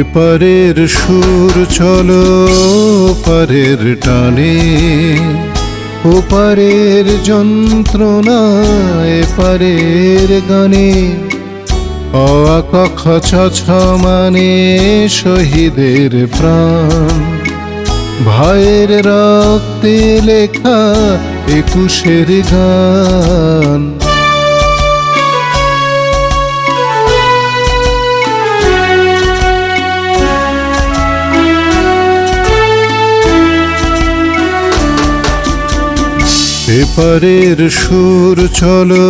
এপারের সুর চলো পারের টানে। ওপারের যন্ত্রণা এপারের গানে। অকখ ছ মানে শহীদের প্রাণ। ভাইয়ের রক্তে লেখা একুশের গান। এপারের সুর চলো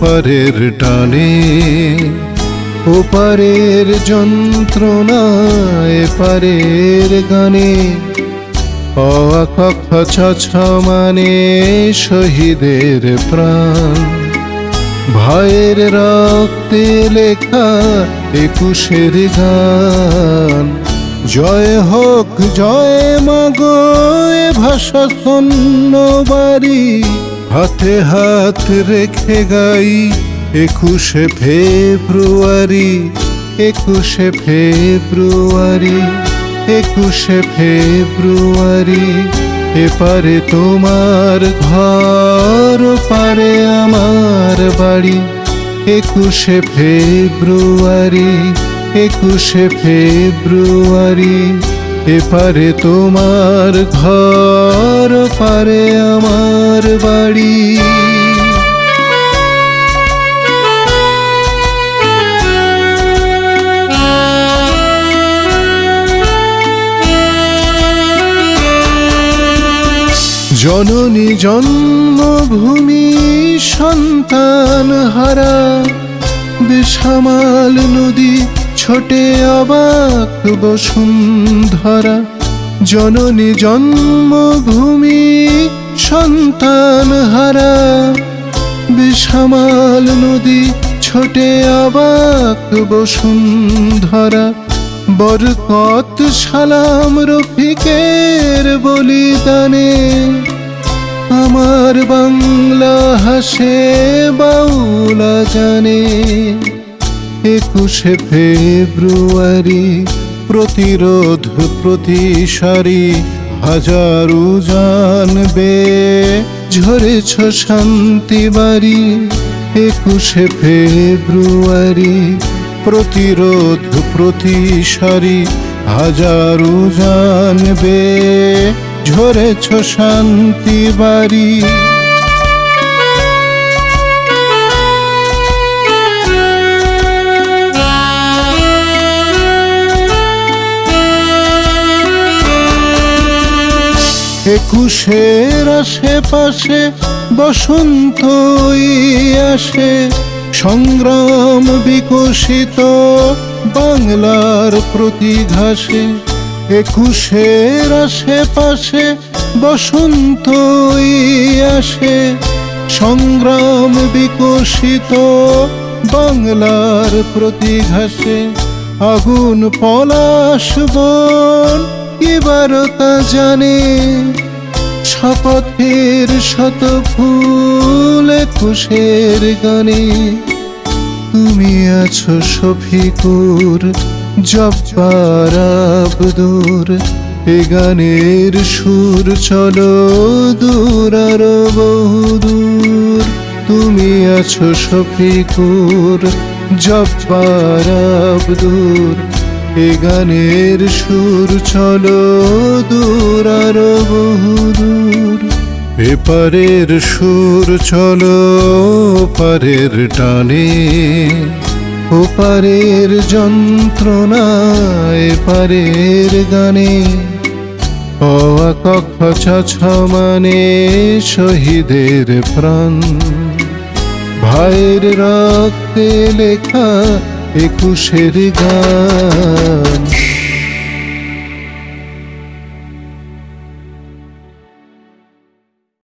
পারের টানে। ওপারের যন্ত্রণা এপারের গানে। মানে শহীদের প্রাণ। ভাইয়ের রক্তে লেখা একুশের গান। জয় হোক, জয় মাগো, এ ভাষা শূন্য বাড়ি। হাতে হাত রেখে গাই একুশে ফেব্রুয়ারি একুশে ফেব্রুয়ারি একুশে ফেব্রুয়ারি। এপারে তোমার ঘর পারে আমার বাড়ি, একুশে ফেব্রুয়ারি। একুশে ফেব্রুয়ারি এপারে তোমার ঘর পারে আমার বাড়ি। জননী জন্মভূমি সন্তান হারা বেসামাল নদী ছোটে অবাক বসুন্ধরা। জননী জন্মভূমি সন্তান হারা বেসামাল নদী, ছোটে অবাক বসুন্ধরা। বরকত সালাম রফিকের বলিদানে। আমার বাংলা হাসে বাউলা জানে একুশে ফেব্রুয়ারি প্রতিরোধ প্রতিসারি হাজারু জানবে ঝরেছ শান্তি বাড়ি। একুশে ফেব্রুয়ারি প্রতিরোধ প্রতিসারি হাজারু জানবে ঝরেছ শান্তি বাড়ি। একুশের আশেপাশে বসন্তই আসে। সংগ্রাম বিকশিত বাংলার প্রতি ঘাসে একুশের আশেপাশে বসন্তই আসে। সংগ্রাম বিকশিত বাংলার প্রতি ঘাসে আগুন পলাশ বন, এবার তা জানে। শপথের শত ফুল একুশের গানে। তুমি আছো শফিকুর, জব্বার আবদুর। এ গানের সুর চলো দূর আর বহুদূর। তুমি আছো শফিকুর জব্বার আবদুর এ গানের সুর চলো দূর, আর বহুদূর এপারের সুর চলো পারের টানে ওপারের যন্ত্রণা এপারের গানে। অকক্ষ ছ মানে শহীদের প্রাণ। ভাইয়ের রক্তে লেখা একুশের গান।